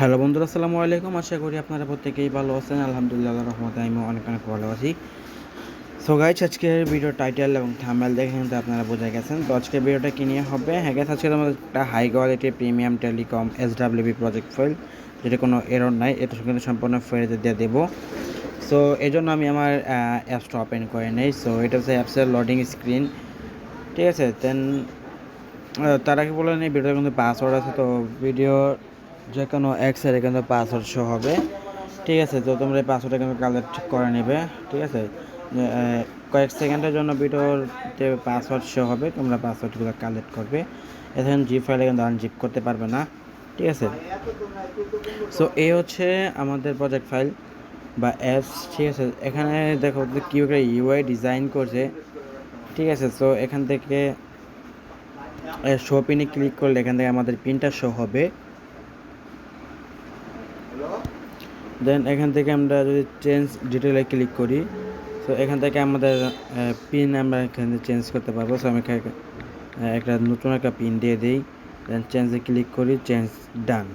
Hello বন্ধুরা, আসসালামু আলাইকুম। আশা করি আপনারা প্রত্যেকেই ভালো আছেন। আলহামদুলিল্লাহ রহমতে আমি অনেক অনেক ভালো আছি। সো গাইজ আজকের ভিডিও টাইটেল এবং থামেল দেখে কিন্তু আপনারা বুঝে গেছেন। তো আজকের ভিডিওটা কি নিয়ে হবে? হ্যাঁ গেছে আজকে আমাদের একটা high quality premium telecom S WB project file যেটা কোনো এরর নাই, এটা কিন্তু সম্পূর্ণ ফ্রিতে দিয়ে দেবো। সো এই জন্য আমি আমার অ্যাপসটা ওপেন করে নেই। সো এটা হচ্ছে অ্যাপসের লোডিং স্ক্রিন ঠিক আছে? দেন তার আগে বলে নেই ভিডিওর কিন্তু পাসওয়ার্ড আছে। তো ভিডিও যে কোনো এক সাইডে কিন্তু পাসওয়ার্ড শো হবে। ঠিক আছে, তো তোমরা এই পাসওয়ার্ডটা কিন্তু কালেক্ট করে নেবে। ঠিক আছে? কয়েক সেকেন্ডের জন্য ভিডিওতে পাসওয়ার্ড শো হবে, তোমরা পাসওয়ার্ডগুলো কালেক্ট করবে। এখন জিপ ফাইলে কিন্তু আনজিপ করতে পারবে না। ঠিক আছে? সো এই হচ্ছে আমাদের প্রজেক্ট ফাইল বা অ্যাপস ঠিক আছে? এখানে দেখো কী কীভাবে ইউআই ডিজাইন করছে। ঠিক আছে? সো এখান থেকে শো পিনে ক্লিক করলে এখান থেকে আমাদের পিনটা শো হবে। দেন এখান থেকে আমরা যদি চেঞ্জ ডিটেলে ক্লিক করি তো এখান থেকে আমাদের পিন আমরা এখানে চেঞ্জ করতে পারব। সো আমি একটা নতুন একটা পিন দিয়ে দিই। দেন চেঞ্জে ক্লিক করি চেঞ্জ ডান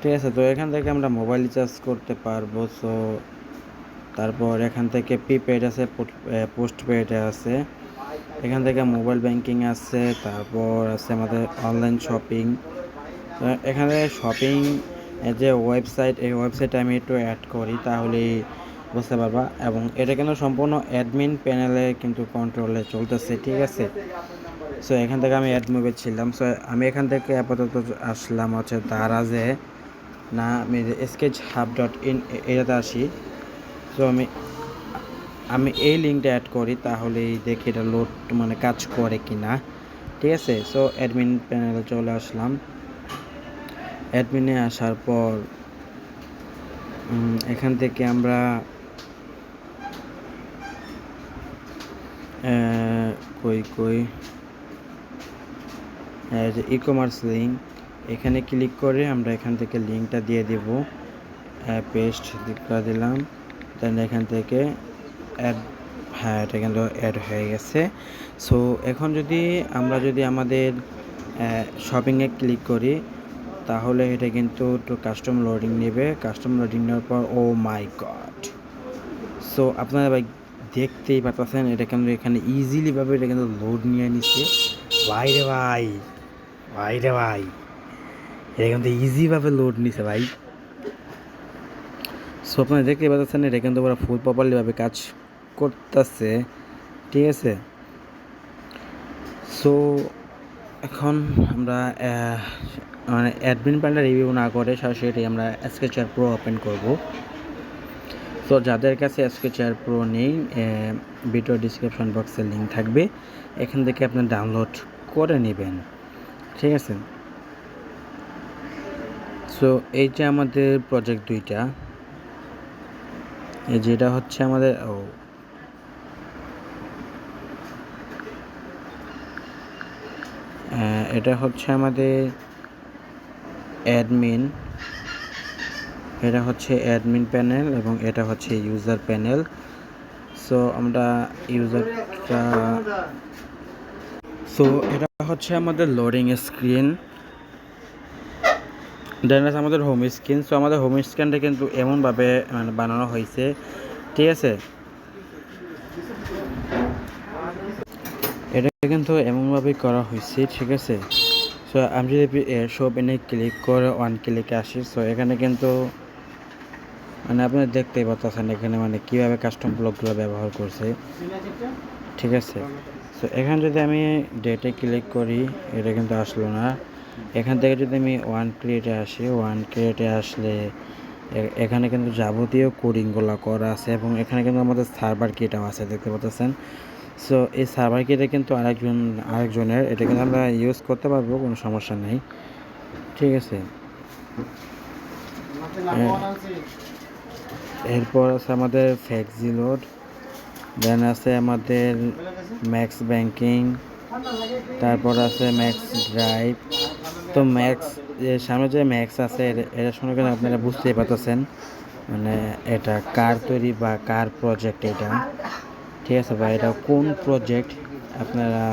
ঠিক আছে, তো এখান থেকে আমরা মোবাইল রিচার্জ করতে পারব। সো তারপর এখান থেকে প্রিপেড আছে পোস্ট পেড আছে। এখান থেকে মোবাইল ব্যাংকিং আছে, তারপর আছে আমাদের অনলাইন শপিং এখানে শপিং যে ওয়েবসাইট এই ওয়েবসাইটে আমি একটু অ্যাড করি তাহলেই বুঝতে পারবা। এবং এটা কিন্তু সম্পূর্ণ অ্যাডমিন প্যানেলে কিন্তু কন্ট্রোলে চলতেছে, ঠিক আছে? সো এখান থেকে আমি অ্যাড মুভে ছিলাম। সো আমি এখান থেকে আপাতত আসলাম হচ্ছে দারাজে। না, আমি স্কেচ হাব ডট ইন এটাতে আসি। সো আমি আমি এই লিঙ্কটা অ্যাড করি তাহলে দেখি এটা লোড মানে কাজ করে কি না ঠিক আছে? সো অ্যাডমিন প্যানেলে চলে আসলাম। অ্যাডমিনে আসার পর এখান থেকে আমরা কই কই ই কমার্স লিঙ্ক এখানে ক্লিক করে আমরা এখান থেকে লিঙ্কটা দিয়ে দেব। পেস্ট করে দিলাম। দেন এখান থেকে অ্যাড হ্যাঁ এটা কিন্তু অ্যাড হয়ে গেছে। সো এখন যদি আমরা যদি আমাদের শপিংয়ে ক্লিক করি তাহলে এটা কিন্তু একটু কাস্টম লোডিং নেবে। কাস্টম লোডিং নেওয়ার পর ও মাই গড সো আপনারা ভাই দেখতেই পাচ্ছেন এটা কিন্তু এখানে ইজিলিভাবে এটা কিন্তু লোড নিয়ে নিচ্ছে। ভাই রে ভাই ভাই রে ভাই, এটা কিন্তু ইজিভাবে লোড নিছে ভাই। সো আপনারা দেখতে পাচ্ছেন এটা কিন্তু ওরা ফুল প্রপারলিভাবে কাজ করতেছে। ঠিক আছে? সো এখন আমরা মানে অ্যাডমিন প্যানটা রিভিউ না করে সরাসরি আমরা স্কেচার প্রো ওপেন করব। তো যাদের কাছে স্কেচার প্রো নেই ভিডিও ডিসক্রিপশন বক্সে লিঙ্ক থাকবে। এখান থেকে আপনি ডাউনলোড করে নেবেন। ঠিক আছে? সো এই যে আমাদের প্রজেক্ট দুইটা, এই যেটা হচ্ছে আমাদের, ও এটা হচ্ছে আমাদের অ্যাডমিন এটা হচ্ছে অ্যাডমিন প্যানেল এবং এটা হচ্ছে ইউজার প্যানেল সো আমরা ইউজারটা সো এটা হচ্ছে আমাদের লোডিং স্ক্রিন দেন আছে আমাদের হোম স্ক্রিন সো আমাদের হোম স্ক্রিনটা কিন্তু এমনভাবে মানে বানানো হয়েছে। ঠিক আছে? এটা কিন্তু এমনভাবেই করা হয়েছে, ঠিক আছে? সো আমি যদি সব এনে ক্লিক করে ওয়ান ক্লিকে আসি সো এখানে কিন্তু মানে আপনি দেখতেই পাচ্ছেন এখানে মানে কীভাবে কাস্টম ব্লকগুলো ব্যবহার করছে। ঠিক আছে? সো এখানে যদি আমি ডেটে ক্লিক করি, এটা কিন্তু আসলো না। এখান থেকে যদি আমি ওয়ান ক্রিয়েটে আসি ওয়ান ক্রিয়েটে আসলে এখানে কিন্তু যাবতীয় কোডিংগুলো করা আছে এবং এখানে কিন্তু আমাদের সার্ভার কিটাও আছে, দেখতে পাচ্ছেন সো এই সার্ভার কিটা কিন্তু আরেকজন, আরেকজনের, এটা কিন্তু আমরা ইউজ করতে পারব, কোনো সমস্যা নেই। ঠিক আছে? এরপর আছে আমাদের ফ্যাক্সি লোড দেন আছে আমাদের ম্যাক্স ব্যাংকিং তারপর আছে ম্যাক্স ড্রাইভ তো ম্যাক্স সামনে যে ম্যাক্স আছে এটা- এটা শুনে কিন্তু আপনারা বুঝতেই পারতেছেন। মানে এটা কার তৈরি বা কার প্রজেক্ট এটা? ঠিক আছে বা এটা কোন প্রজেক্ট আপনারা,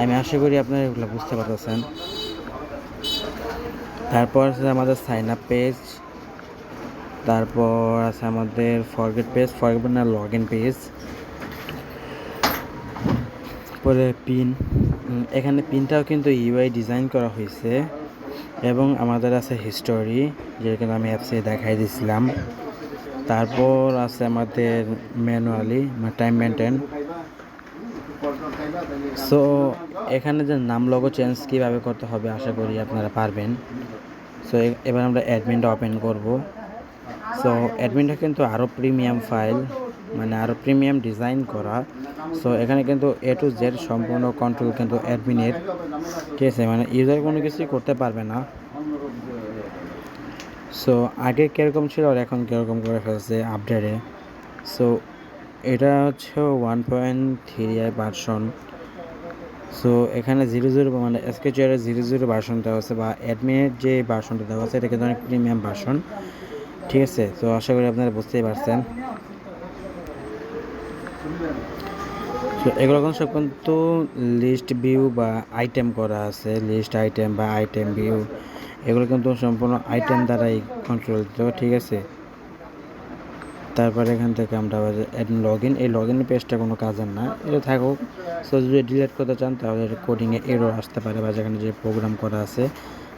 আমি আশা করি আপনারা এগুলো বুঝতে পারতেছেন। তারপর আছে আমাদের সাইন আপ পেজ তারপর আছে আমাদের ফরগেট পেজ ফরগেট না লগ ইন পেজ পরে পিন এখানে পিনটাও কিন্তু ইউআই ডিজাইন করা হয়েছে, এবং আমাদের আছে হিস্টোরি যেটা আমি অ্যাপসে দেখাই দিয়েছিলাম তারপর আছে আমাদের ম্যানুয়ালি টাইম মেনটেন সো এখানে যে নাম লগো চেঞ্জ কীভাবে করতে হবে আশা করি আপনারা পারবেন। সো এবার আমরা অ্যাডমিনটা ওপেন করব। সো অ্যাডমিনটা কিন্তু আরও প্রিমিয়াম ফাইল মানে আরও প্রিমিয়াম ডিজাইন করা। সো এখানে কিন্তু এ টু জেড সম্পূর্ণ কন্ট্রোল কিন্তু অ্যাডমিনের ঠিক আছে? মানে ইউজার কোনো কিছুই করতে পারবে না। সো আগে কীরকম ছিল আর এখন কীরকম করে ফেলছে আপডেটে সো এটা হচ্ছে one point three I version so এখানে জিরো জিরো মানে এসকে চেয়ারের জিরো জিরো ভার্সন দেওয়া আছে বা অ্যাডমিনের যে ভার্সনটা দেওয়া আছে এটা কিন্তু অনেক প্রিমিয়াম ভার্সন ঠিক আছে? তো আশা করি আপনারা বুঝতেই পারছেন। তো এগুলো সব কিন্তু লিস্ট ভিউ বা আইটেম করা আছে লিস্ট আইটেম বা আইটেম ভিউ এগুলো কিন্তু সম্পূর্ণ আইটেম দ্বারাই কন্ট্রোলিত ঠিক আছে? তারপরে এখান থেকে আমরা লগ ইন এই লগ ইন পেজটা কোনো কাজের না, এটা থাকুক। সো যদি ডিলিট করতে চান, তাহলে কোডিংয়ে এরও আসতে পারে বা যেখানে যে প্রোগ্রাম করা আছে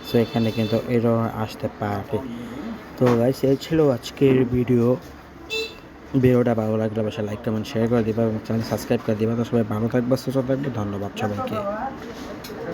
সো এখানে কিন্তু এরো আসতে পারে। তো গাইস এই ছিল আজকের ভিডিও ভিডিওটা ভালো লাগলে অবশ্যই লাইক কমেন্ট শেয়ার করে দিবা এবং চ্যানেল সাবস্ক্রাইব করে দিবা। তো সবাই ভালো থাকবে, সুস্থ থাকবে, ধন্যবাদ সবাইকে।